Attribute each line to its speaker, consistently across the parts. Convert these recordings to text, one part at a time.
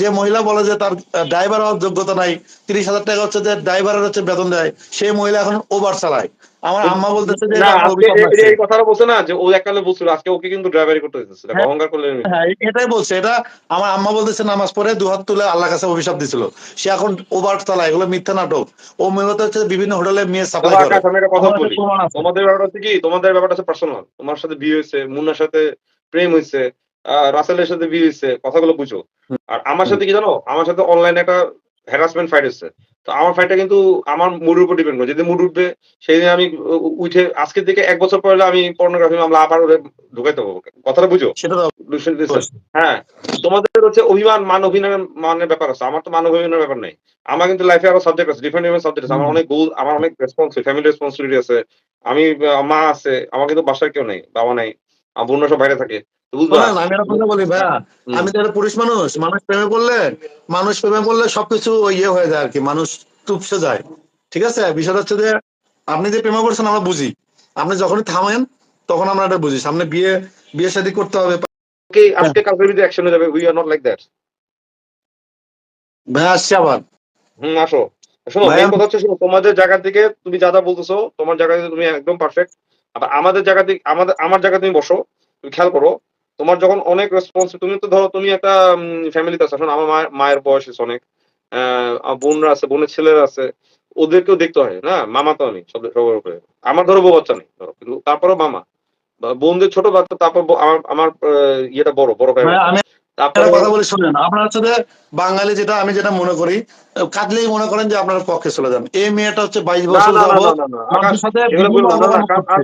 Speaker 1: যে মহিলা বলে যে তার ড্রাইভার হওয়ার যোগ্যতা নাই তিরিশ হাজার টাকা হচ্ছে যে ড্রাইভারের হচ্ছে বেতন দেয় সেই মহিলা এখন ওভার চালায়। আমার আম্মা বলতেছে যে
Speaker 2: এই- কথাটা বলছে না যে ও এককালে বলছিল আজকে ওকে কিন্তু ড্রাইভারি করতে দিতেছে
Speaker 1: হ্যাঁ।
Speaker 2: অহংকার করলে
Speaker 1: হ্যাঁ এটাই বলছে এটা আমার আম্মা বলতেছে নামাজ পড়ে দু হাত তুলে আল্লাহ কাছে অভিশাপ দিছিল। সে এখন ওভার চালায় এগুলো মিথ্যা নাটক। ও মূলত হচ্ছে বিভিন্ন হোটেলে মেয়ে সাপ্লাই করে।
Speaker 2: কথা বলি তোমাদের ব্যাপারটা হচ্ছে কি তোমাদের ব্যাপারটা হচ্ছে পার্সোনাল তোমার সাথে বিয়ে হয়েছে মুন্নার সাথে প্রেম হয়েছে রাসেলের সাথে বিয়ে হয়েছে কথাগুলো বুঝো। আর আমার সাথে কি জানো? আমার সাথে অনলাইনে একটা হ্যারাসমেন্ট ফাইট হচ্ছে তো আমার ফাইটটা কিন্তু আমার মুডের উপর ডিপেন্ড করে। যদি মুড উঠবে সেই দিন আমি উঠে আজকে থেকে এক বছর পরে আমি পর্নোগ্রাফি মামলা আবার ওরে ঢুকাইতে পারব কথাটা বুঝো? হ্যাঁ তোমাদের হচ্ছে অভিমান মান অভিনয়ের মানের ব্যাপার আছে। আমার তো মান অভিনয়ের ব্যাপার নাই। আমার কিন্তু লাইফে আরও সাবজেক্ট আছে ডিফারেন্ট ডিফারেন্ট সাবজেক্ট আছে। আমার অনেক গোল আমার অনেক রেসপন্সিবিলিটি ফ্যামিলি রেসপন্সিবিলিটি আছে। আমি মা আছে আমার কিন্তু বাসায় কেউ নেই বাবা নাই। আমার সব বাইরে থাকে।
Speaker 1: আমি কথা বলি ভাইয়া আমি তো একটা পুরুষ মানুষ। মানুষ প্রেমে পড়লে মানুষ প্রেমে পড়লে সবকিছু ইয়ে হয়ে যায় আর কি। মানুষ টুপসে যায়। ঠিক আছে? বিষয়টা হচ্ছে যে আপনি যে প্রেমে করছেন আমরা বুঝি। আপনি যখনই থামেন তখন আমরা এটা বুঝি। সামনে বিয়ে বিয়ে শাদী করতে হবে।
Speaker 2: আজকে আজকে কালকে যদি অ্যাকশন হয়ে যাবে। We are not like that
Speaker 1: ভাইয়া আসছে আবার।
Speaker 2: হুম আসো। শোনো
Speaker 1: ভাই, আমি-
Speaker 2: কথা হচ্ছে শোনো তোমাদের জায়গা থেকে তুমি যা যা বলতেছো তোমার জায়গা থেকে তুমি একদম পারফেক্ট আবার আমাদের জায়গা থেকে আমাদের আমার জায়গা তুমি বসো। তুমি খেয়াল করো তোমার যখন অনেক রেসপন্স তুমি তো ধরো তুমি একটা ফ্যামিলিতে আছো। শোনো আমার মায়ের- বয়স আছে অনেক। বোনরা আছে বোনের ছেলেরা আছে ওদেরকেও দেখতে হয় না? মামা তো আমি সব সবার উপরে। আমার ধরো বউ বাচ্চা নেই ধরো। কিন্তু তারপরেও মামা। বোনদের ছোট বাচ্চা তারপর আমার আমার ইয়েটা বড় বড় ভাই
Speaker 1: একটা কথা বলি শুনেন আপনার হচ্ছে বাঙালি যেটা আমি যেটা মনে করি কাঁদলেই মনে করেন যে আপনার পক্ষে চলে যান। এই মেয়েটা হচ্ছে বাইশ বছর করছে।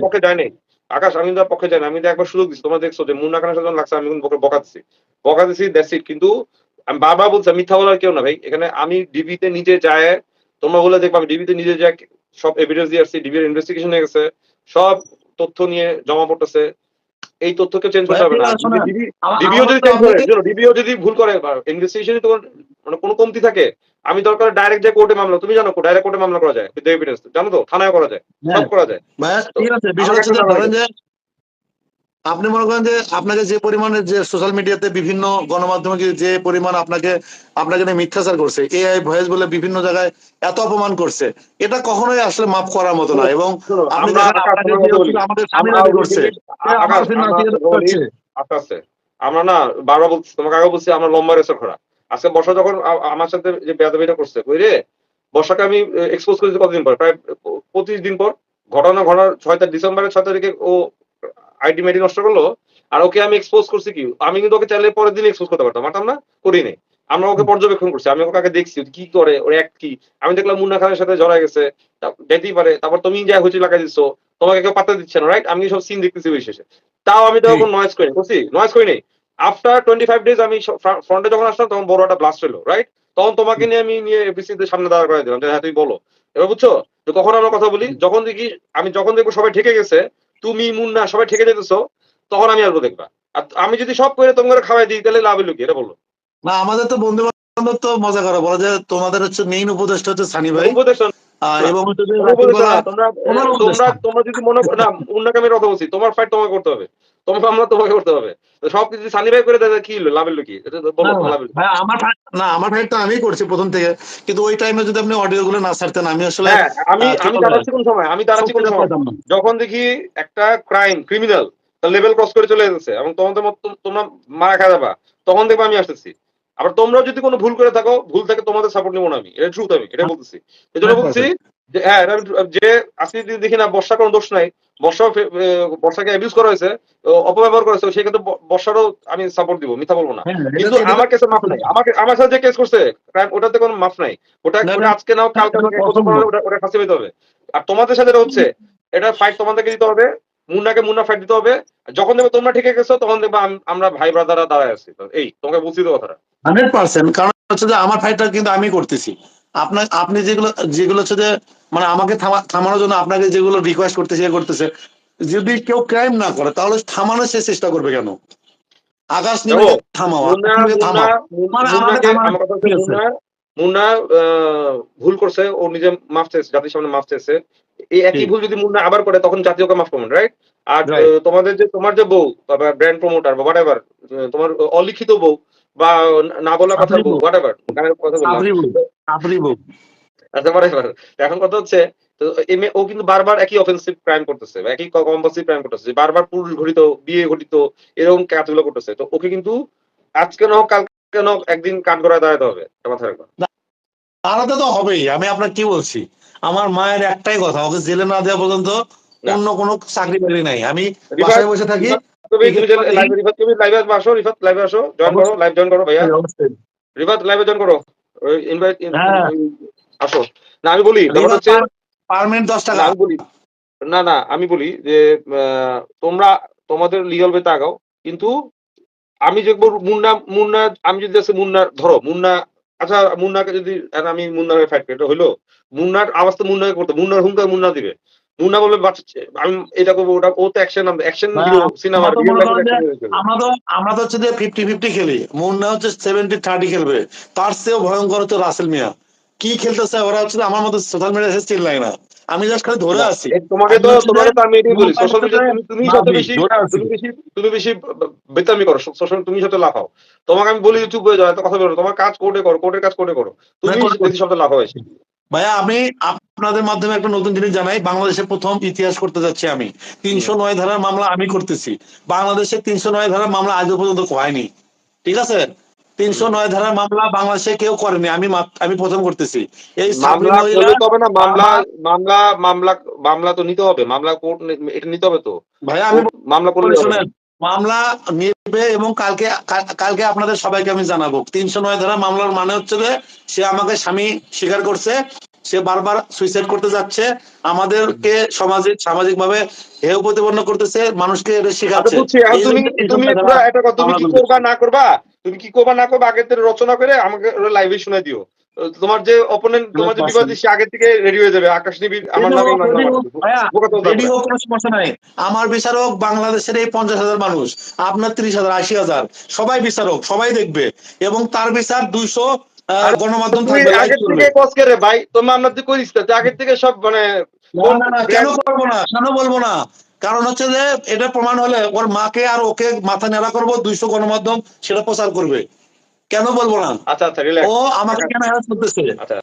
Speaker 2: পক্ষে যায় নাই। আকাশ আমি তো পক্ষে যাই না আমি তো একবার সুযোগ দিচ্ছি তোমরা দেখছ যে মুন্না খানের সাথে লাগছে আমি কিন্তু বকে বকা দিচ্ছি বকা দ্যাটস ইট কিন্তু আমি বারবার বলছি মিথ্যা বলার কেউ না ভাই। এখানে আমি ডিবিতে নিজে যায় তোমরা বলে দেখব আমি ডিবিতে নিজে যাই সব এভিডেন্স দিয়ে আসছি ডিবির ইনভেস্টিগেশন হয়ে গেছে সব তথ্য নিয়ে জমা পড়তেছে। এই তথ্যকে চেঞ্জ করতে হবে না। যদি ডিবিও যদি ভুল করে ইনভেস্টিগেশনে তোমার মানে কোনো কমতি থাকে? আমি দরকার ডাইরেক্ট যে কোর্টে মামলা তুমি জানো ডাইরেক্ট কোর্টে মামলা করা যায় উইথ এভিডেন্স জানো তো? থানায় করা যায় সব
Speaker 1: হ্যাঁ,
Speaker 2: করা যায়।
Speaker 1: আপনি মনে করেন যে আপনাকে যে পরিমাণে যে সোশ্যাল মিডিয়াতে বিভিন্ন গণমাধ্যমে যে পরিমাণ আপনাকে আপনাকে মিথ্যাচার করছে এআই ভয়েস বলে বিভিন্ন জায়গায় এত অপমান করছে এটা কখনোই আসলে মাফ করার মতো না। এবং
Speaker 2: আমরা না বারবার বলছি তোমাকে আগে বলছি আমরা লম্বা রেসে খরা আজকে বর্ষা যখন আমার সাথে যে বেদবিটা করছে কই রে? বর্ষাকে আমি এক্সপোজ করেছি কতদিন পর? প্রায় পঁচিশ দিন পর। ঘটনা ঘটার ছয় তারিখ ডিসেম্বরের ছয় তারিখে ও আইডি মেডি নষ্ট করল আর ওকে আমি এক্সপোজ করছি কি? আমি কিন্তু ওকে চাইলে পরের দিন এক্সপোজ করতে পারতাম পারতাম না? করি নাই। আমরা ওকে পর্যবেক্ষণ করছি আমি ওকে দেখছি কি করে ওর এক কি? আমি দেখলাম মুন্না খানের সাথে জড়া গেছে যেতেই পারে তারপর তুমি যা হচ্ছে লাগাই দিচ্ছ তোমাকে কেউ পাত্তা দিচ্ছে না রাইট আমি সব সিন দেখতেছি ওই শেষে। তাও আমি তো নয়েজ করি বুঝছি? নয়েজ করি নাই। আফটার টোয়েন্টি ফাইভ ডেজ আমি ফ্রন্টে যখন আসলাম, তখন বড় একটা ব্লাস্ট হলো রাইট তখন তোমাকে নিয়ে আমি নিয়ে এফিসিতে সামনে দাঁড়া করে দিলাম, যে হ্যাঁ তুমি বলো। এবার বুঝছ? তো কখন আমরা কথা বলি? যখন দেখি, আমি যখন দেখব সবাই ঠেকে গেছে, তুমি, মুন্না, সবাই ঠেকে যেতেছো, তখন আমি আসব দেখবা। আর আমি যদি সব করে তোমাকে খাওয়াই দিই, তাহলে লাভ হলো কি? এটা বলল
Speaker 1: না, আমাদের তো বন্ধু তো মজা করে বলে যে তোমাদের হচ্ছে মেইন উপদেষ্টা হচ্ছে সানি ভাই। এবং হচ্ছে যে
Speaker 2: উপদেশ
Speaker 1: রাত্রিবেলা-
Speaker 2: না, তোমরা তোমরা যদি মনে না মুন্নাকে আমি কথা বলছি তোমার ফাইট তোমাকে করতে হবে। তোমার মামলা তোমাকে করতে হবে। তো সানি ভাই করে দেয় কি হলো? লাভ হলো কি এটা তো বলো
Speaker 1: না,
Speaker 2: লাভ হলো
Speaker 1: ভাই আমার ফাইট না আমি করছি প্রথম থেকে। কিন্তু ওই টাইমে যদি আপনি অডিও গুলো না ছাড়তেন আমি আসলে
Speaker 2: হ্যাঁ আমি আমি
Speaker 1: বলে?
Speaker 2: দাঁড়াচ্ছি কোন সময়? আমি দাঁড়াচ্ছি কোন সময়? যখন দেখি একটা ক্রাইম ক্রিমিনাল লেভেল ক্রস করে চলে যাচ্ছে এবং তোমাদের মত তোমরা মারা খাওয়া যাবা তখন দেখব আমি আসতেছি। আবার তোমরা যদি কোনো ভুল করে থাকো ভুল থেকে তোমাদের সাপোর্ট নিবো না আমি। এটা ট্রুথ আমি এটা বলতেছি। এই জন্য
Speaker 1: হ্যাঁ,
Speaker 2: বলছি যে হ্যাঁ এটা আমি- যে আজকে যদি দেখি না বর্ষা কোনো দোষ নাই। বর্ষা বর্ষাকে অ্যাবিউজ করা হয়েছে অপব্যবহার করেছে সেই ক্ষেত্রে বর্ষারও আমি সাপোর্ট দিব মিথ্যা বলব না।
Speaker 1: হ্যাঁ,
Speaker 2: কিন্তু আমার কেসে মাফ নাই। আমাকে আমার সাথে যে কেস করছে crime, ওটাতে কোনো মাফ নাই। ওটা আজকে নাও কালকে ওটা ফাঁসি পেতে হবে। আর তোমাদের সাথে হচ্ছে। এটা ফাইট তোমাদেরকে দিতে হবে। মুন্নাকে মুন্না ফাইট দিতে হবে। যখন দেখবে তোমরা ঠিক গেছো তখন দেখবে আমরা ভাই ব্রাদাররা দাঁড়ায় আছি। এই তোমাকে বলছি তো কথাটা।
Speaker 1: Hundred percent. কারণ হচ্ছে যে আমার ফাইটটা কিন্তু আমি করতেছি। আপনার আপনি যেগুলো যেগুলো হচ্ছে যে মানে আমাকে থামানোর জন্য আপনাকে যেগুলো রিকোয়েস্ট করতেছে করতেছে যদি কেউ ক্রাইম না করে তাহলে থামানোর সে চেষ্টা করবে কেন? আকাশ
Speaker 2: মুন্না
Speaker 1: মানে
Speaker 2: ভুল করছে ও নিজে মাফ চেয়েছে জাতির সামনে মাফ চেয়েছে। এই একই ভুল যদি মুন্না আবার করে তখন জাতীয়কে মাফ করবেন রাইট আর তোমাদের যে তোমার যে বউ ব্র্যান্ড প্রমোটার বা হোয়াট তোমার অলিখিত বউ বা না বলা কথা
Speaker 1: সাবরিবু।
Speaker 2: হোয়াট এভার গানের কথা
Speaker 1: সাবরিবু
Speaker 2: আচ্ছা whatever। এখন কথা হচ্ছে ও কিন্তু বারবার একই অফেন্সিভ ক্রাইম করতেছে বা একই কম্পালসিভ ক্রাইম করতেছে বারবার পুরুষ ঘটিত বিয়ে ঘটিত এরকম কাজগুলো করতেছে। তো ওকে কিন্তু আজকে না হোক কালকে না হোক একদিন কাঠ গড়ায় দাঁড়াতে হবে। মাথায় রাখবা।
Speaker 1: আলাদা তো হবেই আমি আপনার কি বলছি? আমার মায়ের একটাই কথা ওকে জেলে না দেওয়া পর্যন্ত অন্য কোনো চাকরি বাকরি নাই। আমি বাসায় বসে থাকি।
Speaker 2: তুমি। লাইভে আসো রিফাত লাইভে আসো জয়েন করো লাইভ জয়েন করো ভাইয়া। রিফাত লাইভে জয়েন করো। ইনভাইট
Speaker 1: হ্যাঁ।
Speaker 2: আসো। না আমি বলি হচ্ছে না,
Speaker 1: টাকা।
Speaker 2: আমি বলি না না আমি বলি যে তোমরা তোমাদের লিগাল ওয়েতে আগাও। কিন্তু আমি যে মুন্না মুন্না আমি যদি আছে মুন্না ধরো মুন্না আচ্ছা মুন্নাকে যদি আমি মুন্নাকে ফাইট করি এটা হইল? মুন্নার আওয়াজ তো মুন্নাকে করতে মুন্নার হুঙ্কার মুন্না দিবে। মুন্না বলবে বাচ্চা আমি এটা করব ওটা ও তো অ্যাকশন অ্যাকশন সিনেমা
Speaker 1: আমার তো আমরা তো হচ্ছে যে ফিফটি ফিফটি খেলি। মুন্না হচ্ছে সেভেন্টি থার্টি খেলবে। তার চেয়েও ভয়ঙ্কর হচ্ছে রাসেল মিয়া। কি খেলতেছে ওরা হচ্ছে আমার মতো সোশ্যাল মিডিয়া চিল লাগে না। আমি জাস্ট খালি ধরে আছি।
Speaker 2: তোমাকে তো তোমাকে তো আমি এটাই বলি সোশ্যাল মিডিয়া তুমি যত বেশি তুমি বেশি তুমি বেশি বেতামি করো সোশ্যাল তুমি যত লাফাও। তোমাকে আমি বলি চুপ হয়ে যাও এত কথা বলো। তোমার কাজ কোর্টে করো কোর্টের কাজ কোর্টে করো। তুমি বেশি শব্দ লাফাও বেশি
Speaker 1: ভাইয়া আমি আপনাদের মাধ্যমে একটা নতুন জিনিস জানাই। বাংলাদেশের প্রথম ইতিহাস করতে যাচ্ছি আমি। তিনশো নয় ধারার মামলা আমি করতেছি। বাংলাদেশে তিনশো নয় ধারার মামলা আজও পর্যন্ত হয়নি। ঠিক আছে? তিনশো নয় ধারার মামলা বাংলাদেশে কেউ করেনি আমি আমি প্রথম করতেছি। এই
Speaker 2: মামলা তো হবে না মামলা মামলা মামলা মামলা তো নিতে হবে মামলা কোর্ট এটা নিতে হবে তো।
Speaker 1: ভাইয়া আমি
Speaker 2: মামলা করলে
Speaker 1: শোনেন মামলা নেবে এবং কালকে কালকে আপনাদের সবাইকে আমি জানাব। তিনশো নয় ধারা মামলার মানে হচ্ছে যে সে আমাকে স্বামী স্বীকার করছে সে বারবার সুইসাইড করতে যাচ্ছে আমাদেরকে সামাজিক সামাজিক ভাবে হেয় প্রতিপন্ন করতেছে মানুষকে এটা
Speaker 2: আচ্ছা
Speaker 1: শেখাচ্ছে।
Speaker 2: তুমি তুমি একটা কথা তুমি কি করবা না করবা? তুমি কি করবা না করবা আগে থেকে রচনা করে আমাকে লাইভে শুনে দিও। তোমার যে অপোনেন্ট তোমার যে
Speaker 1: 100%
Speaker 2: বিবাদী সে আগে থেকে রেডি হয়ে যাবে। আকাশ নিবি আমার নামে আমার
Speaker 1: রেডি হোক কোনো সমস্যা নাই। আমার বিচারক বাংলাদেশের এই পঞ্চাশ হাজার মানুষ আপনার ত্রিশ হাজার আশি হাজার সবাই বিচারক সবাই দেখবে। এবং তার বিচার দুইশো গণমাধ্যম থাকবে
Speaker 2: আগে থেকে কস করে ভাই তোমার আপনার তুই করিস আগের থেকে সব মানে
Speaker 1: কেন করব না? কেন বলব না? কারণ হচ্ছে যে এটা প্রমাণ হলে ওর মাকে আর ওকে মাথা নেড়া করব দুইশো গণমাধ্যম সেটা প্রচার করবে। কেন বলব না?
Speaker 2: আচ্ছা আচ্ছা
Speaker 1: ও আমাকে কেন হ্যারাস করতেছে?
Speaker 2: আচ্ছা।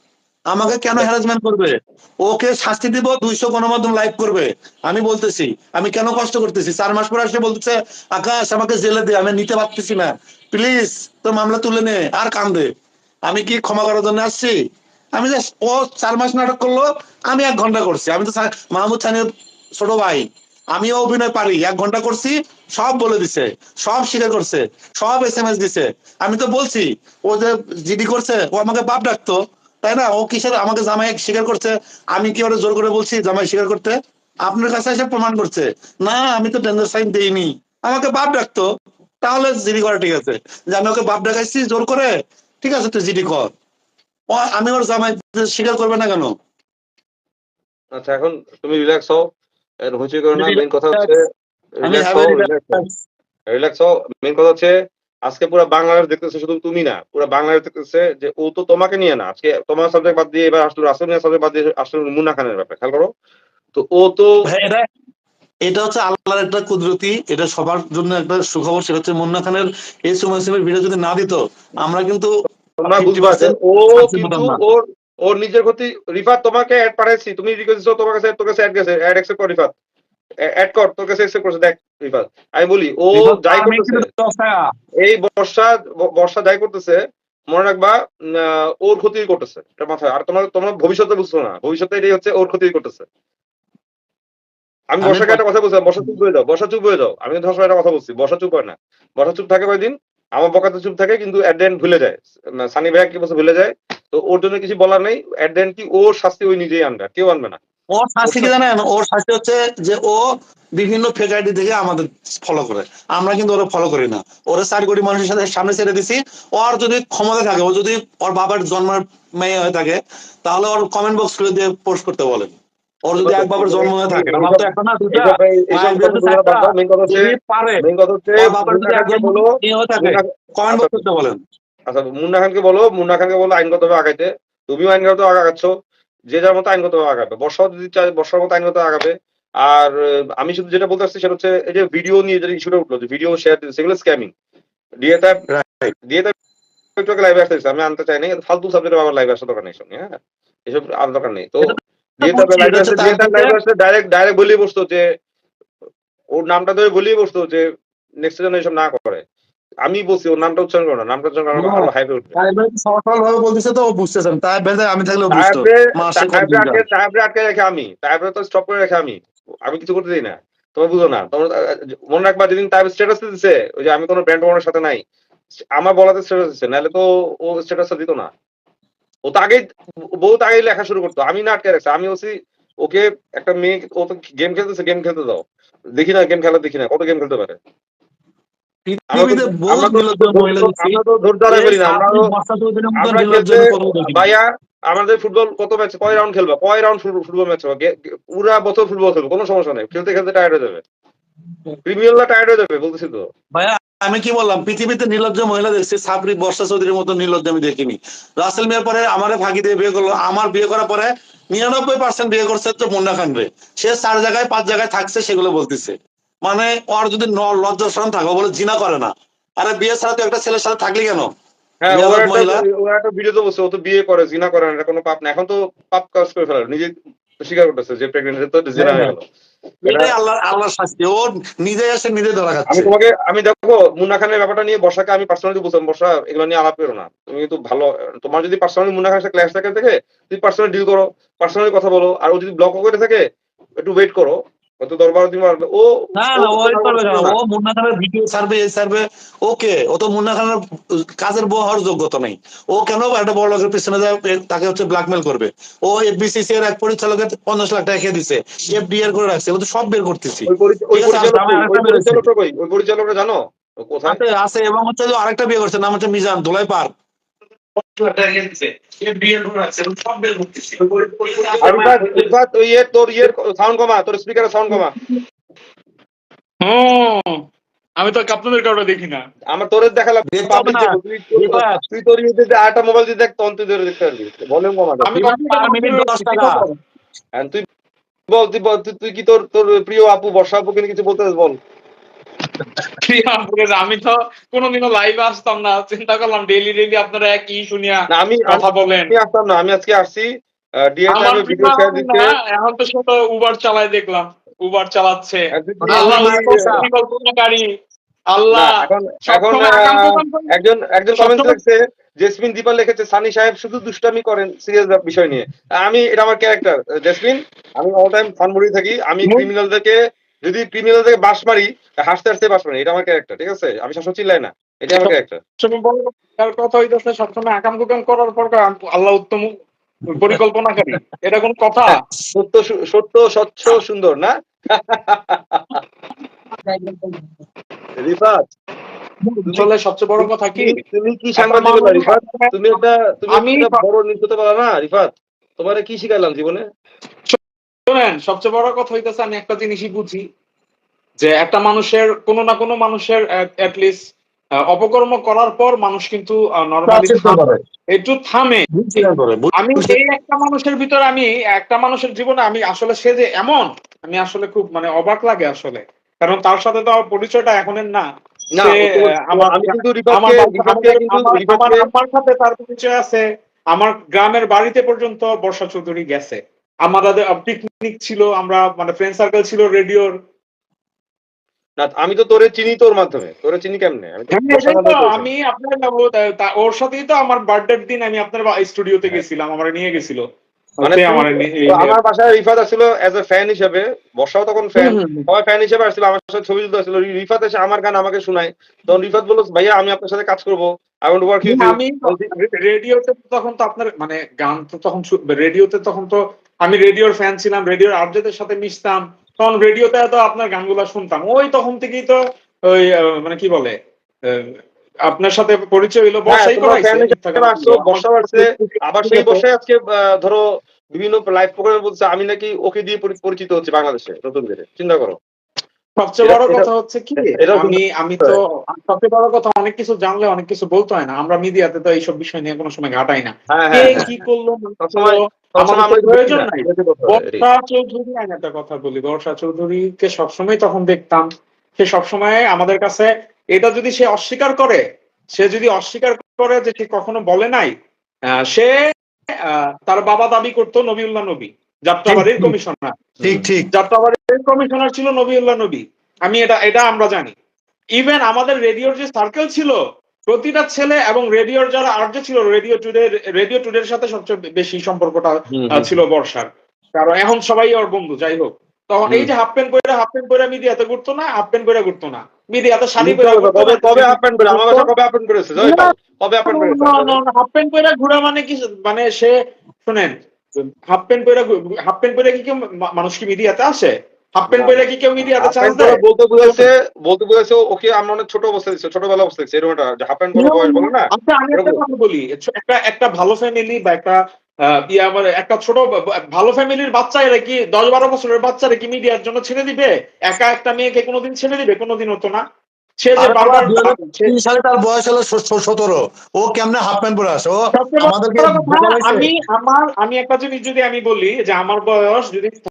Speaker 1: আমাকে কেন হ্যারাসমেন্ট করবে? ওকে শাস্তি দিব দুইশো গণমাধ্যম লাইভ করবে। আমি বলতেছি আমি কেন কষ্ট করতেছি? চার মাস পর আসে বলতেছে আকাশ আমাকে জেলে দে আমি নিতে পারতেছি না। প্লিজ তোর মামলা তুলে নে আর কান্দে। আমি কি ক্ষমা করার জন্য আসছি? আমি জাস্ট ও চার মাস নাটক করল আমি এক ঘণ্টা করছি। আমি তো মাহমুদ সানির ছোট ভাই। আমিও অভিনয় পারি, এক ঘণ্টা করছি, সব বলে দিছে, সব স্বীকার করছে, সব এস এম এস দিছে। আমি তো বলছি, ও যে জিডি করছে, ও আমাকে বাপ ডাকতো, তাই না? ও কিসের, আমাকে জামাই স্বীকার করছে, আমি কি ওরা জোর করে বলছি জামাই স্বীকার করতে? আপনার কাছে এসে প্রমাণ করছে, না, আমি তো ডেঞ্জার সাইন দেইনি, আমাকে বাপ ডাকতো, তাহলে জিডি করা ঠিক আছে। যে আমি ওকে বাপ ডাকাইছি, জোর করে, ঠিক আছে, তুই জিডি কর। আমি ওর জামাই স্বীকার করবে না কেন?
Speaker 2: আচ্ছা এখন তুমি রিল্যাক্স হও। এর করো না মেন কথা হচ্ছে রিল্যাক্স হও রিল্যাক্স হও। মেন কথা হচ্ছে আজকে পুরো বাংলাদেশ দেখতেছে শুধু তুমি না পুরো বাংলাদেশ দেখতেছে যে ও তো তোমাকে নিয়ে না। আজকে তোমার সাবজেক্ট বাদ দিয়ে এবার আসলো রাসেল সাবজেক্ট বাদ দিয়ে আসলো মুন্না খানের ব্যাপারে। খেয়াল করো। তো ও তো
Speaker 1: এটা হচ্ছে আল্লাহর একটা কুদরতি এটা সবার জন্য একটা সুখবর সেটা হচ্ছে মুন্না খানের এই সময় সময় ভিডিও যদি না দিত আমরা কিন্তু
Speaker 2: তোমরা
Speaker 1: 50%
Speaker 2: ও কিন্তু ওর ওর নিজের ক্ষতি। রিফাত তোমাকে অ্যাড পাঠাইছি। তুমি রিকোয়েস্ট তোমার কাছে তোর কাছে অ্যাড গেছে। অ্যাড অ্যাকসেপ্ট কর রিফাত। অ্যাড কর তোর কাছে অ্যাকসেপ্ট করছে। দেখ রিফাত আমি বলি ও যাই করতেছে। এই বর্ষা বর্ষা যাই করতেছে মনে রাখবা ওর ক্ষতি করতেছে। এটা মাথায়। আর তোমার তোমার ভবিষ্যতে বুঝছ না। ভবিষ্যতে এটাই হচ্ছে ওর ক্ষতি করতেছে। আমি বর্ষাকে একটা কথা বলছিলাম বর্ষা চুপ হয়ে যাও বর্ষা চুপ হয়ে যাও। আমি সবসময় একটা কথা বলছি বর্ষা চুপ হয় না। বর্ষা চুপ থাকে কয়দিন? আমার বকাতে চুপ থাকে কিন্তু অ্যাট দেন ভুলে যায়। সানি ভাইয়া কি বলছে ভুলে যায়। তো ওর জন্য কিছু বলার নেই। অ্যাট দেন কি ওর শাস্তি ওই নিজেই আনবে কেউ আনবে না।
Speaker 1: ওর শাস্তি কি জানেন? ওর শাস্তি হচ্ছে যে ও বিভিন্ন ফেক আইডি থেকে আমাদের ফলো করে। আমরা কিন্তু ওরা ফলো করি না। ওরা চার কোটি মানুষের সাথে সামনে ছেড়ে দিছি। ওর যদি ক্ষমতা থাকে ও যদি ওর বাবার জন্মের মেয়ে হয়ে থাকে তাহলে ওর কমেন্ট বক্স খুলে দিয়ে পোস্ট করতে বলেন। ওর যদি এক বাবার জন্ম হয়ে থাকে আমার তো একটা না দুটা।
Speaker 2: মেন
Speaker 1: পারে
Speaker 2: মেন কথা হচ্ছে
Speaker 1: বাবার যদি হয়ে থাকে কমেন্ট বক্স করতে বলেন।
Speaker 2: আচ্ছা মুন্না খানকে বলো মুন্না খানকে বলো আইনগতভাবে আগাইতে। তুমিও আইনগত আগাচ্ছ যে যার মতো আইনগত আগাবে। বর্ষাও যদি চায় বর্ষার মতো আইনগত আগাবে। আর আমি শুধু যেটা বলতে চাচ্ছি সেটা হচ্ছে এই যে ভিডিও নিয়ে যে ইস্যুটা উঠল যে ভিডিও শেয়ার সেগুলো স্ক্যামিং দিয়ে তার দিয়ে তার একটু লাইভে আসতে আমি আনতে চাই নাই ফালতু সাবজেক্টে আমার লাইভে আসার দরকার নেই সঙ্গে হ্যাঁ। এসব আর দরকার নেই। তো ডাইরেক্ট ডাইরেক্ট বলেই বসতো যে ওর নামটা ধরে বলেই বসতো যে নেক্সট এসব না করে। আমি বলছি ওর নামটা উচ্চারণ করো না নামটা উচ্চারণ করো. আরও হাইপে উঠবে।
Speaker 1: ভাই সরল ভাবে বলতেছে তো বুঝতেছেন তাই বেঁধে আমি থাকলেও বুঝতো। কতদিন
Speaker 2: আটকে
Speaker 1: যায়।
Speaker 2: আটকে রেখে আমি। তারপরে তো স্টপ করে রেখে আমি। আমি কিছু করতে দিই না। তোমরা বুঝো না। তোমরা মনে রাখবা যেদিন তার স্ট্যাটাস দিতেছে ওই যে আমি কোনো ব্র্যান্ড ওনার সাথে নাই। আমার বলাতে স্ট্যাটাস দিচ্ছে নাহলে তো ও স্ট্যাটাসটা দিত না। ও তো আগেই বউ তো আগেই লেখা শুরু করতো। আমি না আটকে রাখছি। আমি বলছি ওকে একটা মেয়ে ও তো গেম খেলতেছে গেম খেলতে দাও। দেখি না গেম খেলা দেখি না। কত গেম খেলতে পারে?
Speaker 1: পৃথিবীতে।
Speaker 2: ভাইয়া আমাদের ফুটবল কত ম্যাচ কয় রাউন্ড খেলবে? কয় রাউন্ড ফুটবল ম্যাচ পুরা বছর ফুটবল খেলবে কোনো সমস্যা নেই। খেলতে খেলতে টায়ার্ড হয়ে যাবে। প্রিমিয়াররা টায়ার্ড হয়ে যাবে বলতেছি তো।
Speaker 1: ভাইয়া আমি কি বললাম? পৃথিবীতে নির্লজ্জ মহিলা দেখছি সাবরি বর্ষা চৌধুরীর মতো নির্লজ্জ আমি দেখিনি। রাসেল মিয়ার পরে আমারে ফাঁকি দিয়ে বিয়ে করল আমার বিয়ে করার পরে নিরানব্বই পার্সেন্ট বিয়ে করছে তো মুন্না খান রে সে চার জায়গায় পাঁচ জায়গায় থাকছে সেগুলো বলতেছে। মানে ওর যদি ন- লজ্জা শরম থাকো বলে জিনা করে না। আরে বিয়ে ছাড়া তো একটা ছেলের সাথে থাকলি কেন?
Speaker 2: হ্যাঁ ভিডিও তো বলছে ও তো বিয়ে করে জিনা করে না কোনো পাপ না। এখন তো পাপ কাজ করে ফেলার নিজে স্বীকার করতেছে যে প্রেগনেন্ট তো জিনা হয়ে গেল।
Speaker 1: ধরা
Speaker 2: আমি তোমাকে আমি দেখো মুন্না খানের ব্যাপারটা নিয়ে বর্ষাকে আমি পার্সোনালি বলছিলাম বর্ষা এগুলো নিয়ে আলাপ করো না। তুমি কিন্তু ভালো তোমার যদি পার্সোনালি মুন্না খানের সাথে ক্লাস থাকে দেখে তুমি পার্সোনালি ডিল করো পার্সোনালি কথা বলো আর ও যদি ব্লক করে থাকে একটু ওয়েট করো। হয়তো দশ বারো দিন মারবে। ও
Speaker 1: না না ও করবে কেন? ও মুন্না খানের ভিডিও এই ছাড়বে। ওকে ও তো মুন্না খানের কাজের বউ হওয়ার যোগ্যতা নেই। ও কেন একটা বড় লোকের পিছনে যায় তাকে হচ্ছে ব্ল্যাকমেল করবে? ও এফবিসিসি এর এক পরিচালকের পঞ্চাশ লাখ টাকা খেয়ে দিছে এফডিআর করে রাখছে ও তো সব বের করতেছি।
Speaker 2: ওই পরিচালকটা জানো? কোথায়?
Speaker 1: আছে এবং হচ্ছে আরেকটা বিয়ে করছে নাম হচ্ছে মিজান ধুলাই পার
Speaker 3: আমি তো আপনাদের কারণে দেখি না।
Speaker 2: আমার তোর দেখালাম। তুই তোর- যে মোবাইল দিয়ে দেখ তখন তুই ধরে দেখতে পারবি। Volume comma. And তুই বল তুই বল তুই- তুই কি তোর তোর প্রিয় আপু বর্ষা আপুকে নিয়ে কিছু বলতে বল।
Speaker 3: আমি তো কোনোদিনও লাইভে আসতাম না। চিন্তা করলাম ডেইলি ডেইলি আপনারা একই শুনিয়া
Speaker 2: আমি
Speaker 3: কথা বলেন।
Speaker 2: আসতাম না আমি আজকে আসছি
Speaker 3: এখন তো শুধু উবার চালায় দেখলাম। উবার চালাচ্ছে। আল্লাহ
Speaker 2: এখন। একজন একজন কমেন্ট লিখছে জেসমিন দীপা লিখেছে সানি সাহেব শুধু দুষ্টামি করেন সিরিয়াস বিষয় নিয়ে। আমি এটা আমার ক্যারেক্টার জেসমিন আমি অল টাইম ফানমুড়ি থাকি। আমি। ক্রিমিনালদেরকে যদি ক্রিমিনালদেরকে বাস মারি হাসতে হাসতে বাস মারি এটা আমার ক্যারেক্টার ঠিক আছে? আমি শাসন চিল্লাই না এটা আমার ক্যারেক্টার
Speaker 3: তার কথা হইতেছে সবসময় আকাম কুকাম করার পর আল্লাহ উত্তম পরিকল্পনাকারী। এটা কোন কথা?
Speaker 2: সত্য সত্য স্বচ্ছ সুন্দর না? রিফাত
Speaker 3: আসলে সবচেয়ে বড় কথা কি?
Speaker 2: তুমি- তুমি কি সাংবাদিকতা রিফাত? তুমি একটা তুমি একটা বড় নিউজ হতে পারো না রিফাত? তোমারে কি শিখাইলাম জীবনে?
Speaker 3: শোনেন সবচেয়ে বড় কথা হইতেছে আমি একটা জিনিসই বুঝি যে একটা মানুষের কোনো না কোনো মানুষের লিস্ট অপকর্ম করার পর মানুষ কিন্তু নর্মালি একটু থামে। আমি এই একটা মানুষের ভিতরে আমি একটা মানুষের জীবনে আমি আসলে সে যে এমন আমি আসলে খুব মানে অবাক লাগে আসলে। কারণ তার সাথে তো আমার পরিচয়টা এখনের না। আমার সাথে তার পরিচয় আছে। আমার গ্রামের বাড়িতে পর্যন্ত বর্ষা চৌধুরী গেছে। আমাদের পিকনিক ছিল আমরা মানে ফ্রেন্ড সার্কেল ছিল রেডিওর
Speaker 2: না আমি তো তোরে চিনি তোর মাধ্যমে। তোরে চিনি কেমনে? আমি
Speaker 3: আপনার ওর সাথেই তো আমার বার্থডের দিন আমি আপনার স্টুডিওতে গেছিলাম আমার নিয়ে গেছিল।
Speaker 2: মানে
Speaker 3: আমার
Speaker 2: বাসায় রিফাত আসছিল এজ এ ফ্যান হিসেবে বর্ষাও তখন ফ্যান। সবাই ফ্যান হিসেবে আসছিল আমার সাথে ছবি তুলতে আসছিল। রিফাত এসে আমার গান আমাকে শোনায়। তখন রিফাত বলল ভাইয়া আমি আপনার সাথে কাজ করব। আই ওয়ান্ট ওয়ার্ক
Speaker 3: আমি রেডিওতে তখন তো আপনার মানে গান তো তখন রেডিওতে তখন তো আমি রেডিওর ফ্যান ছিলাম রেডিওর আপডেটের সাথে মিশতাম। তখন রেডিওতে তো আপনার গানগুলা শুনতাম। ওই তখন থেকেই তো ওই মানে কি বলে আপনার সাথে পরিচয় হলো করাইছে।
Speaker 2: ফ্যান বর্ষা আবার সেই বর্ষায় আজকে ধরো বিভিন্ন লাইভ প্রোগ্রামে বলছে আমি নাকি ওকে দিয়ে পরিচিত হচ্ছে বাংলাদেশে নতুন করে। চিন্তা করো।
Speaker 3: সবচেয়ে বড় কথা হচ্ছে কি? আমি আমি তো সবচেয়ে বড় কথা অনেক কিছু জানলে অনেক কিছু বলতে হয় না। আমরা মিডিয়াতে তো এইসব বিষয় নিয়ে কোনো সময় ঘাটাই না।
Speaker 2: হ্যাঁ
Speaker 3: কে
Speaker 2: হ্যাঁ।
Speaker 3: কি করল প্রয়োজন নাই। বর্ষা চৌধুরী আমি একটা কথা বলি। বর্ষা চৌধুরীকে সবসময় তখন দেখতাম। সে সবসময় আমাদের কাছে এটা যদি সে অস্বীকার করে সে যদি অস্বীকার করে যে সে কখনো বলে নাই আহ, সে তার বাবা দাবি করতো নবিউল্লাহ নবী। যাত্রাবাড়ির। কমিশনার।
Speaker 1: ঠিক ঠিক।
Speaker 3: যাত্রাবাড়ির কমিশনার ছিল নবিউল্লাহ নবী। আমি এটা এটা আমরা জানি। ইভেন আমাদের রেডিওর যে সার্কেল ছিল প্রতিটা ছেলে এবং রেডিওর যারা আর্য ছিল রেডিও টুডে রেডিও টুডের সাথে সবচেয়ে বেশি সম্পর্কটা ছিল বর্ষার। কারণ এখন সবাই ওর বন্ধু যাই হোক। তখন এই যে হাফ প্যান্ট পরে হাফ প্যান্ট পরে মিডিয়াতে ঘুরতো না হাফ প্যান্ট পরে ঘুরতো না। মিডিয়াতে শাড়ি পরে
Speaker 2: কবে হাফ প্যান্ট আমার বাসা কবে হাফ প্যান্ট তো? কবে হাফ প্যান্ট করেছে
Speaker 3: হাফ প্যান্ট পরে ঘোরা মানে কি মানে সে শুনেন হাফ প্যান্ট পরে হাফ প্যান্ট পরে কি কেউ মানুষ কি মিডিয়াতে আসে? হাফ প্যান্ট পরে কি কেউ মিডিয়াতে চান্স দেয়?
Speaker 2: বলতে বুঝাইছে বলতে বুঝাইছে ওকে আমরা অনেক ছোট অবস্থা দিচ্ছে ছোটবেলা অবস্থা দিচ্ছে এরকম একটা হাফ প্যান্ট পরে বয়স বলে না?
Speaker 3: আচ্ছা আমি একটা কথা বলি একটা একটা ভালো ফ্যামিলি বা একটা ইয়া মানে একটা ছোট ভালো ফ্যামিলির বাচ্চা এরা কি দশ বারো বছরের বাচ্চারা কি মিডিয়ার জন্য ছেড়ে দিবে? একা একটা মেয়েকে কোনোদিন ছেড়ে দিবে? কোনোদিন হতো না? সে যে বারবার
Speaker 1: দুই হাজার
Speaker 3: সে-
Speaker 1: তিন সালে তার বয়স হলো সতেরো। ও কেমনে হাফ প্যান্ট পরে আসে? ও আমাদেরকে
Speaker 3: আমি আমার আমি একটা জিনিস যদি আমি বলি যে আমার বয়স যদি